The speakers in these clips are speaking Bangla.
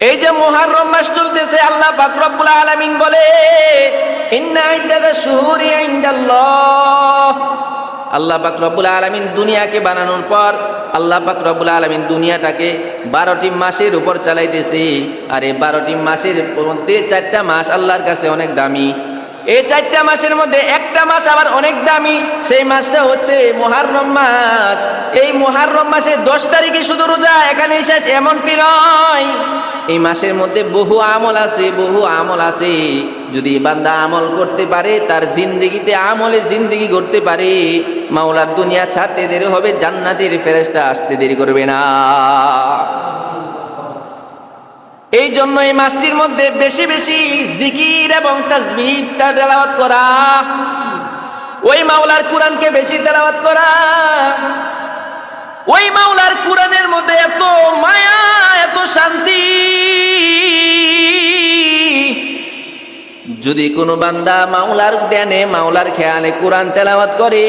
এই যে মুহাররম মাস চলতেছে, আল্লাহ পাক রব্বুল আলামিন বলে আল্লাহ পাক আলামিন দুনিয়াকে বানানোর পর, আল্লাহ পাক আলামিন দুনিয়াটাকে বারোটি মাসের উপর চালাইতেছে। আর এই বারোটি মাসের মধ্যে চারটা মাস আল্লাহর কাছে অনেক দামি। এই চারটা মাসের মধ্যে একটা মাস আবার অনেক দামি। সেই মাসটা হচ্ছে মহারম মাস। এই মহারম মাসে দশ তারিখে শুধু রোজা এখানে শেষ, এমনটি নয়। এই মাসের মধ্যে বহু আমল আছে, বহু আমল আছে। যদি বান্দা আমল করতে পারে, তার জিন্দগিতে আমলে জিন্দগি করতে পারে। মাওলার দুনিয়া ছাড়তে দেরি হবে, জান্নাতের ফেরেস্তা আসতে দেরি করবে না। এই জন্য এই মাসটির মধ্যে বেশি বেশি জিকির এবং তাজবিহ তার তেলাওয়াত করা। ওই মাওলার কোরআনকে বেশি তেলাওয়াত করা। ওই মাওলার কোরআনের মধ্যে এত মায়া, এত শান্তি। যদি কোনো বান্দা মাওলার ধ্যানে মাওলার খেয়ালে কোরআন তেলাওয়াত করে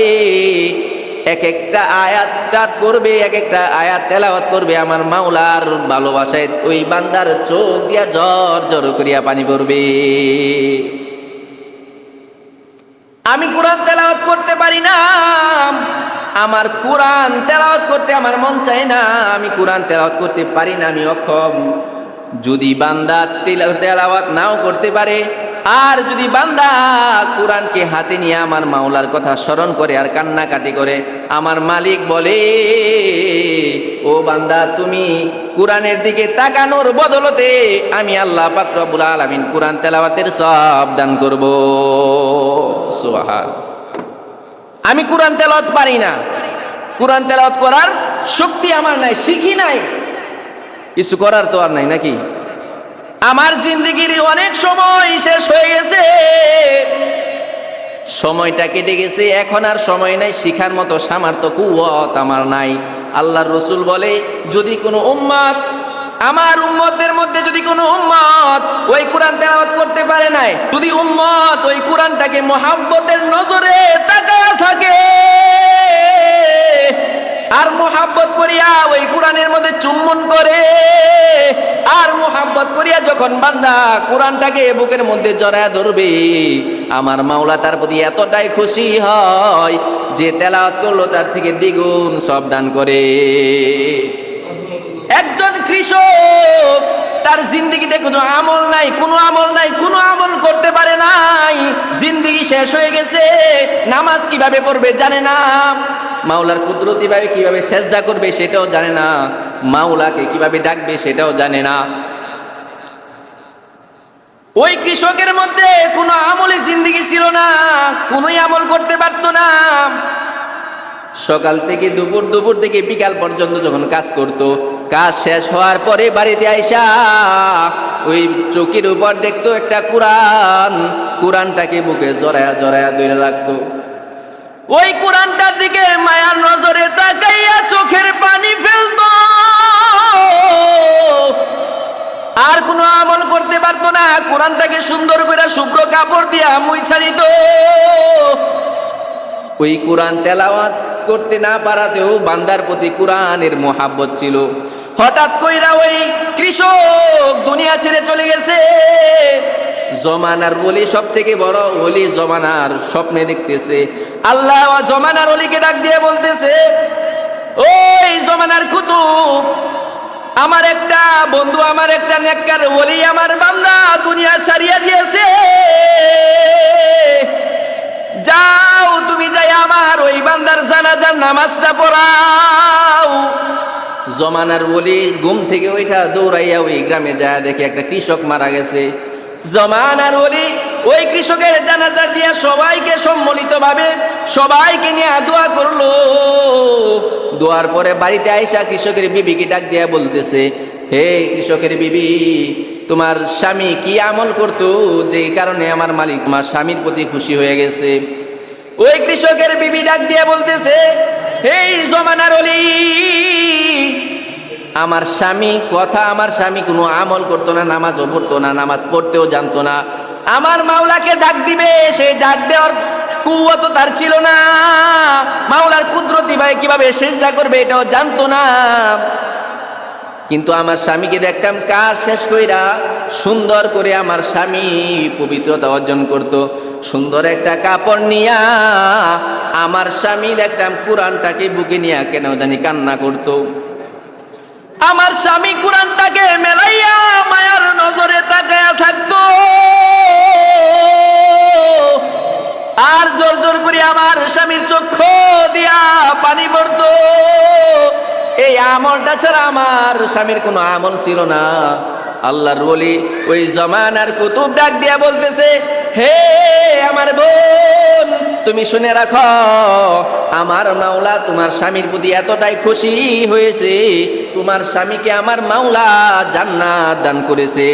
এক একটা আয়াত তার করবে, এক একটা আয়াত তেলাওয়াত করবে। আমার মাওলার ভালোবাসায় ওই বান্দার চোখ দিয়া জ্বর জ্বর করিয়া পানি পড়বে। আমি কোরআন তেলাওয়াত করতে পারি না। আমার কোরআন তেলাওয়াত করতে আমার মন চায় না। আমি কোরআন তেলাওয়াত করতে পারি না, আমি অক্ষম। যদি বান্দা তেলা- তেলাওয়াত নাও করতে পারে আর যদি বান্দা কোরআনকে হাতে নিয়ে আমার মাওলার কথা স্মরণ করে আর কান্নাকাটি করে, আমার মালিক বলে, ও বান্দা, তুমি কোরআনের দিকে তাকানোর বদলতে আমি আল্লাহ পাক রব্বুল আলামিন কোরআন তেলাওয়াতের সব দান করব। সুবহান আমি কোরআন তেলাওয়াত পারি না। কোরআন তেলাওয়াত করার শক্তি আমার নাই, শিখি নাই। কিছু করার তো আর নাই নাকি? আমার জিন্দগির অনেক সময় শেষ হয়ে গেছে। সময়টা কেটে গেছে, এখন আর সময় নাই, শিখার মতো সামর্থ্য কুয়ত আমার নাই। আল্লাহর রসুল বলে, যদি কোনো উম্মত আমার উম্মতের মধ্যে যদি কোনো উম্মত ওই কোরআন তেলাওয়াত করতে পারে নাই, যদি উম্মত ওই কোরআনটাকে মোহাব্বতের নজরে তাকায় থাকে আর মোহাব্বত করিয়া ওই কোরআনের মধ্যে চুম্বন করে। আর মোহাব্বত করিয়া যখন বান্দা কোরআনটাকে বুকের মধ্যে জড়ায় ধরবে, আমার মাওলা তার প্রতি এতটাই খুশি হয় যে তেলাওয়াত করল তার থেকে দ্বিগুণ সব দান করে। একজন কৃষক তার জিন্দগিতে কোনো আমল নাই, কোনো আমল নাই, কোনো আমল করতে পারে নাই। জিন্দগি শেষ হয়ে গেছে, নামাজ কীভাবে পড়বে জানে না। মাওলার কুদরতি ভাবে কীভাবে সেজদা করবে সেটাও জানে না, মাওলাকে কীভাবে ডাকবে সেটাও জানে না। ওই কৃষকের মধ্যে কোনো আমলে জিন্দগি ছিল না, কোনোই আমল করতে পারতো না। সকাল থেকে দুপুর দুপুর থেকে বিকাল পর্যন্ত যখন কাজ করত, কাজ শেষ হওয়ার পরে বাড়িতে আইসা ওই চৌকির উপর দেখতো একটা কোরআন, কোরআনটাকে বুকে জড়ায়া জড়ায়া ধরে রাখতো। ওই কোরআনটার দিকে মায়ার নজরে তাকাইয়া চোখের পানি ফেলতো। আর কোনো আমল করতে পারতো না, কোরআনটাকে সুন্দর করে শুভ্র কাপড় দিয়া মুই ছাড়িত। ওই কোরআন তেলাওয়াত করতে না পারাতেও বান্দার প্রতি কোরআনের মোহাব্বত ছিল। হঠাৎ কইরা ওই কৃষক দুনিয়া ছেড়ে চলে গেছে। জমানার বলি সব থেকে বড় ওলি জমানার স্বপ্নে দেখতেছে। আল্লাহ জমানার অলিকে ডাক দিয়ে বলতেছে, ওই জমানার কুতুব, আমার একটা বন্ধু, আমার একটা নেককার ওলি আমার বান্দা দুনিয়া ছাড়িয়া দিয়েছে। যাও তুমি যাই আমার ওই বান্দার জানাজার নামাজটা পড়াও। জমানার বলি ঘুম থেকে ওইটা দৌড়াইয়া ওই গ্রামে যায়, দেখে একটা কৃষক মারা গেছে। জমানার বলি ওই কৃষকের জানাজার দিয়া সবাইকে সম্মিলিত ভাবে সবাইকে নিয়ে দোয়া করল। দোয়ার পরে বাড়িতে আইসা কৃষকের বিবিকে ডাক দিয়া বলতেছে, হে কৃষকের বিবি, তোমার স্বামী কি আমল করতো? যে কারণে আমার মালিক তোমার স্বামীর প্রতি খুশি হয়ে গেছে। ওই কৃষকের বিবি ডাক দিয়া বলতেছে, এই জমানার অলি আমার স্বামী, কথা আমার স্বামী, কোনো আমল করতো না, নামাজও পড়তো না, নামাজ পড়তেও জানতো না। আমার মাওলাকে ডাক দিবে সেই ডাক দেওয়ার কুয়াত তার ছিল না। মাওলার কুদরতি ভাই কীভাবে সেজদা করবে এটাও জানতো না। কিন্তু আমার স্বামীকে দেখতাম কাজ শেষ কইরা সুন্দর করে আমার স্বামী পবিত্রতা অর্জন করত। সুন্দর একটা কাপড় নিয়া আমার স্বামী দেখতাম কোরআনটাকে বুকে নিয়ে কেন জানি কান্না করতো। আমার স্বামী কোরআনটাকে মেলাইয়া মায়ার নজরে তাকায়া থাকতো। আর জোর জোর করে আমার স্বামীর চক্ষু দিয়া পানি পড়তো। এই আমলটা ছাড়া আমার স্বামীর কোনো আমল ছিল না। আল্লাহর বলি ওই জমানার কুতুব ডাক দিয়া বলতেছে, হে আমার বোন, তুমি শুনে রাখো, আমার মাওলা তোমার স্বামীর প্রতি এতটাই খুশি হয়েছে তোমার স্বামীকে আমার মাওলা জান্নাত দান করেছে।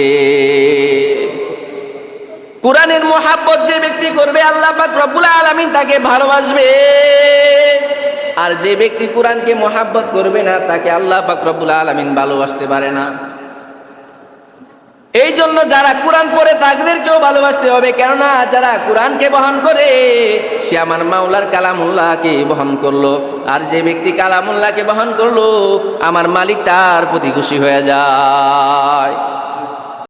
কোরআনের মোহাব্বত যে ব্যক্তি করবে, আল্লাহ পাক রব্বুল আলামিন তাকে ভালোবাসবে। আর যে ব্যক্তি কোরআনকে মোহাব্বত করবে না, তাকে আল্লাহ পাক রব্বুল আলামিন ভালোবাসতে পারে না। এই জন্য যারা কোরআন পড়ে তাদেরকেও ভালোবাসতে হবে, কেননা যারা কোরআনকে বহন করে, সে আমার মাওলার কালামুল্লাহকে বহন করল, আর যে ব্যক্তি কালামুল্লাহকে বহন করল, আমার মালিক তার প্রতি খুশি হয়ে যায়।